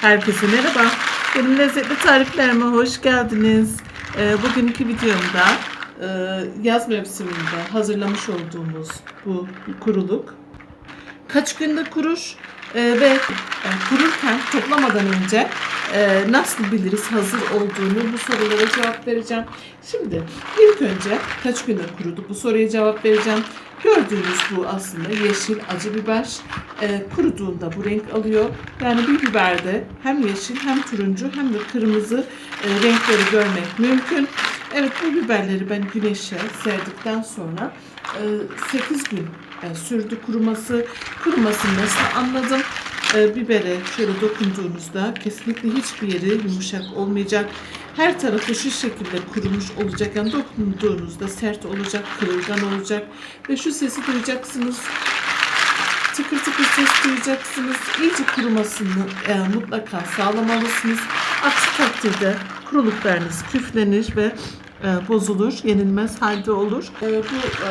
Herkese merhaba. Benim lezzetli tariflerime hoş geldiniz. Ee, bugünkü videomda e, yaz mevsiminde hazırlamış olduğumuz bu kuruluk kaç günde kurur e, ve e, kururken toplamadan önce e, nasıl biliriz hazır olduğunu bu sorulara cevap vereceğim. Şimdi ilk önce kaç günde kurudu bu soruya cevap vereceğim. Gördüğünüz bu aslında yeşil acı biber. E, kuruduğunda bu renk alıyor. Yani bir biberde hem yeşil hem turuncu hem de kırmızı e, renkleri görmek mümkün. Evet bu biberleri ben güneşe serdikten sonra 8 gün e, sürdü kuruması. Kurumasını nasıl anladım? E, bibere şöyle dokunduğunuzda kesinlikle hiçbir yeri yumuşak olmayacak. Her tarafı şu şekilde kurumuş olacak. Yani dokunduğunuzda sert olacak, kırılgan olacak. Ve şu sesi duyacaksınız tıkır tıkır ses duyacaksınız. İyice kurumasını e, mutlaka sağlamalısınız. Aksi takdirde kuruluklarınız küflenir ve e, bozulur, yenilmez halde olur. E, bu e,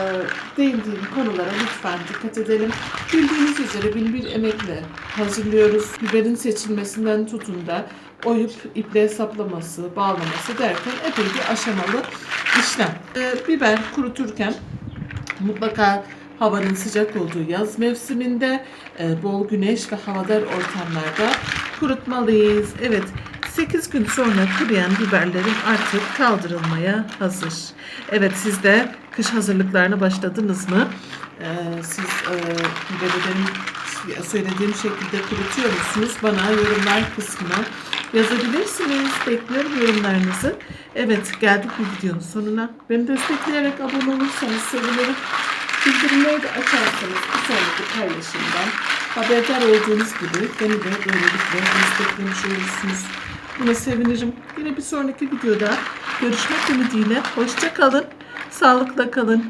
değindiğim konulara lütfen dikkat edelim. Bildiğiniz üzere bin bir emekle hazırlıyoruz. Biberin seçilmesinden tutun da oyup iple saplaması, bağlaması derken epey bir aşamalı işlem. E, biber kuruturken mutlaka havanın sıcak olduğu yaz mevsiminde e, bol güneş ve havadar ortamlarda kurutmalıyız. Evet 8 gün sonra kuruyan biberlerim artık kaldırılmaya hazır. Evet siz de kış hazırlıklarına başladınız mı? E, siz e, söylediğim şekilde kurutuyor musunuz? Bana yorumlar kısmına yazabilirsiniz. Bekliyorum yorumlarınızı. Evet geldik bu videonun sonuna. Beni destekleyerek abone olursanız sevinirim. Bildirimleri de açarsanız bir sonraki paylaşımdan haberdar olduğunuz gibi beni de böylelikle desteklemiş olursunuz. Buna sevinirim. Yine bir sonraki videoda görüşmek ümidiyle. Hoşça kalın. Sağlıkla kalın.